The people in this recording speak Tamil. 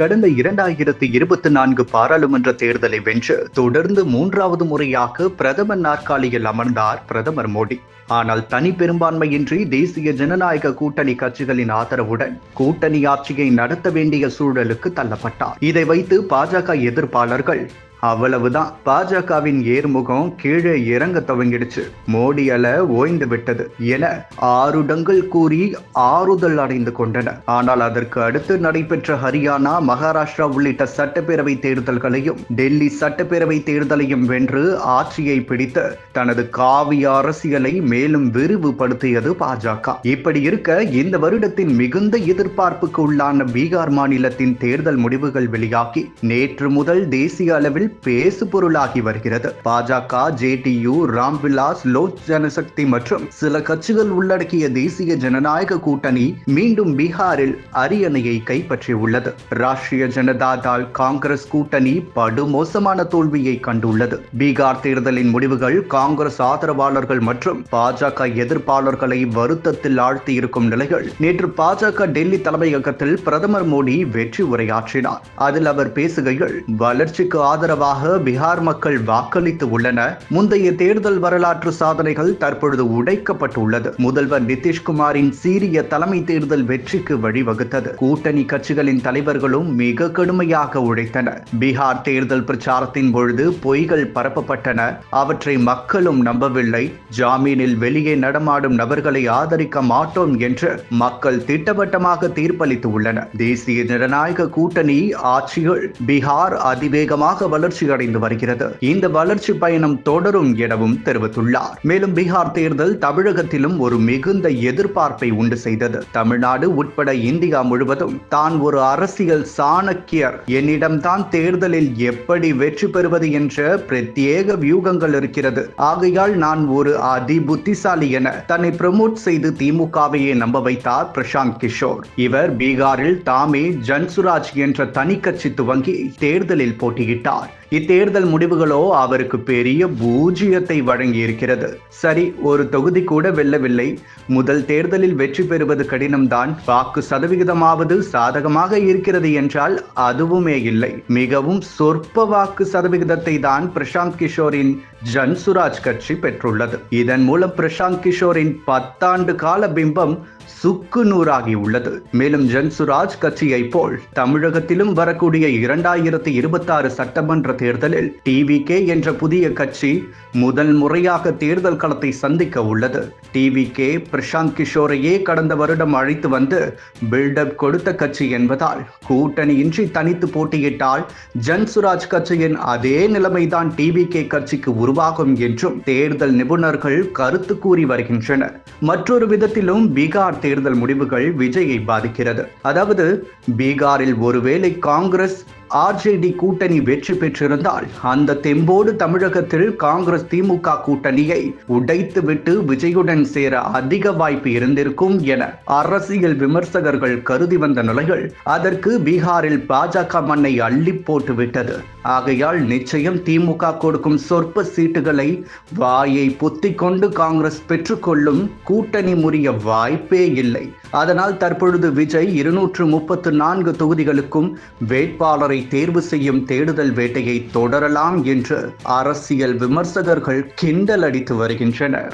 கடந்த இரண்டாயிரத்தி இருபத்தி நான்கு பாராளுமன்ற தேர்தலை வென்று தொடர்ந்து மூன்றாவது முறையாக பிரதமர் நாற்காலியில் அமர்ந்தார் பிரதமர் மோடி. ஆனால் தனி பெரும்பான்மையின்றி தேசிய ஜனநாயக கூட்டணி கட்சிகளின் ஆதரவுடன் கூட்டணி ஆட்சியை நடத்த வேண்டிய சூழலுக்கு தள்ளப்பட்டார். இதை வைத்து பாஜக எதிர்ப்பாளர்கள் அவ்வளவுதான். பாஜகவின் ஏர்முகம் கீழே இறங்க துவங்கிடுச்சு. மோடி அல ஓய்ந்து விட்டது என ஆறுடங்கள் கூறி ஆறுதல் அடைந்து கொண்டன. ஆனால் அதற்கு அடுத்து நடைபெற்ற ஹரியானா மகாராஷ்டிரா உள்ளிட்ட சட்டப்பேரவை தேர்தல்களையும் டெல்லி சட்டப்பேரவை தேர்தலையும் வென்று ஆட்சியை பிடித்து தனது காவிய அரசியலை மேலும் விரிவுபடுத்தியது பாஜக. இப்படி இருக்க இந்த வருடத்தின் மிகுந்த எதிர்பார்ப்புக்கு உள்ளான பீகார் மாநிலத்தின் தேர்தல் முடிவுகள் வெளியாகி நேற்று முதல் தேசிய அளவில் பேசு பொருளாகி வருகிறது. பாஜக ஜேடியு ராம்விலாஸ் லோக் ஜனசக்தி மற்றும் சில கட்சிகள் உள்ளடக்கிய தேசிய ஜனநாயக கூட்டணி மீண்டும் பீகாரில் அரியணையை கைப்பற்றியுள்ளது. ராஷ்டிரிய ஜனதா தள் காங்கிரஸ் கூட்டணி படுமோசமான தோல்வியை கண்டுள்ளது. பீகார் தேர்தலின் முடிவுகள் காங்கிரஸ் ஆதரவாளர்கள் மற்றும் பாஜக எதிர்ப்பாளர்களை வருத்தத்தில் ஆழ்த்தி இருக்கும் நிலையில் நேற்று பாஜக டெல்லி தலைமையகத்தில் பிரதமர் மோடி வெற்றி உரையாற்றினார். அதில் அவர் பேசுகையில் வளர்ச்சிக்கு ஆதரவு ஆதரவாக பீகார் மக்கள் வாக்களித்து உள்ளனர். முந்தைய தேர்தல் வரலாற்று சாதனைகள் தற்பொழுது உடைக்கப்பட்டுள்ளது. முதல்வர் நிதிஷ்குமாரின் சீரிய தலைமை தேர்தல் வெற்றிக்கு வழிவகுத்தது. கூட்டணி கட்சிகளின் தலைவர்களும் மிக கடுமையாக உழைத்தனர். பீகார் தேர்தல் பிரச்சாரத்தின் பொழுது பொய்கள் பரப்பப்பட்டன. அவற்றை மக்களும் நம்பவில்லை. ஜாமீனில் வெளியே நடமாடும் நபர்களை ஆதரிக்க மாட்டோம் என்று மக்கள் திட்டவட்டமாக தீர்ப்பளித்து உள்ளனர். தேசிய ஜனநாயக கூட்டணி ஆட்சிகள் பீகார் அதிவேகமாக வளர் வளர்ச்சி அடைந்து வருகிறது. இந்த வளர்ச்சி பயணம் தொடரும் எனவும் தெரிவித்துள்ளார். மேலும் பீகார் தேர்தல் தமிழகத்திலும் ஒரு மிகுந்த எதிர்பார்ப்பை உண்டு செய்தது. தமிழ்நாடு உட்பட இந்தியா முழுவதும் தான் ஒரு அரசியல் சாணக்கியர். என்னிடம்தான் தேர்தலில் எப்படி வெற்றி பெறுவது என்ற பிரத்யேக வியூகங்கள் இருக்கிறது. ஆகையால் நான் ஒரு அதி புத்திசாலி என தன்னை ப்ரமோட் செய்து திமுகவையே நம்ப வைத்தார் பிரசாந்த் கிஷோர். இவர் பீகாரில் தாமே ஜன்சுராஜ் என்ற தனி கட்சி துவங்கி தேர்தலில் போட்டியிட்டார். இத்தேர்தல் முடிவுகளோ அவருக்கு பெரிய பூஜ்ஜியத்தை வழங்கி இருக்கிறது சரி ஒரு தொகுதி கூட வெல்லவில்லை. முதல் தேர்தலில் வெற்றி பெறுவது கடினம்தான். வாக்கு சதவிகிதமாவது சாதகமாக இருக்கிறது என்றால் அதுவுமே இல்லை. மிகவும் சொற்ப வாக்கு சதவிகிதத்தை தான் பிரசாந்த் கிஷோரின் ஜன்சுராஜ் கட்சி பெற்றுள்ளது. இதன் மூலம் பிரசாந்த் கிஷோரின் பத்தாண்டு கால பிம்பம் சுக்கு நூறாகி உள்ளது. மேலும் ஜன்சுராஜ் கட்சியை போல் தமிழகத்திலும் வரக்கூடிய இரண்டாயிரத்தி இருபத்தி ஆறு சட்டமன்ற தேர்தலில் டிவிகே என்ற புதிய கட்சி முதல் முறையாக தேர்தல் களத்தை சந்திக்க உள்ளது. டிவிகே பிரசாந்த் கிஷோரையே கடந்த வருடம் அழைத்து வந்து பில்டப் கொடுத்த கட்சி என்பதால் கூட்டணியின்றி தனித்து போட்டியிட்டால் ஜன்சுராஜ் கட்சியின் அதே நிலைமைதான் டிவிகே கட்சிக்கு உருவாகும் என்றும் தேர்தல் நிபுணர்கள் கருத்து கூறி வருகின்றனர். மற்றொரு விதத்திலும் பீகார் தேர்தல் முடிவுகள் விஜயை பாதிக்கிறது. அதாவது பீகாரில் ஒருவேளை காங்கிரஸ் ஆர்ஜேடி கூட்டணி வெற்றி பெற்றிருந்தால் அந்த தெம்போடு தமிழகத்தில் காங்கிரஸ் திமுக கூட்டணியை உடைத்துவிட்டு விஜயுடன் சேர அதிக வாய்ப்பு இருந்திருக்கும் என அரசியல் விமர்சகர்கள் கருதி வந்த நிலையில் அதற்கு பீகாரில் பாஜக மண்ணை அள்ளி போட்டுவிட்டது ஆகையால் நிச்சயம் திமுக கொடுக்கும் சொற்ப சீட்டுகளை வாயை பொத்திக் கொண்டு காங்கிரஸ் பெற்றுக்கொள்ளும் கூட்டணி முறிய வாய்ப்பே இல்லை. அதனால் தற்பொழுது விஜய் இருநூற்று முப்பத்து நான்கு தொகுதிகளுக்கும் வேட்பாளரை வேட்பாளரை தேர்வு செய்யும் தேடுதல் வேட்டையை தொடரலாம் என்று அரசியல் விமர்சகர்கள் கிண்டல் அடித்து வருகின்றனர்.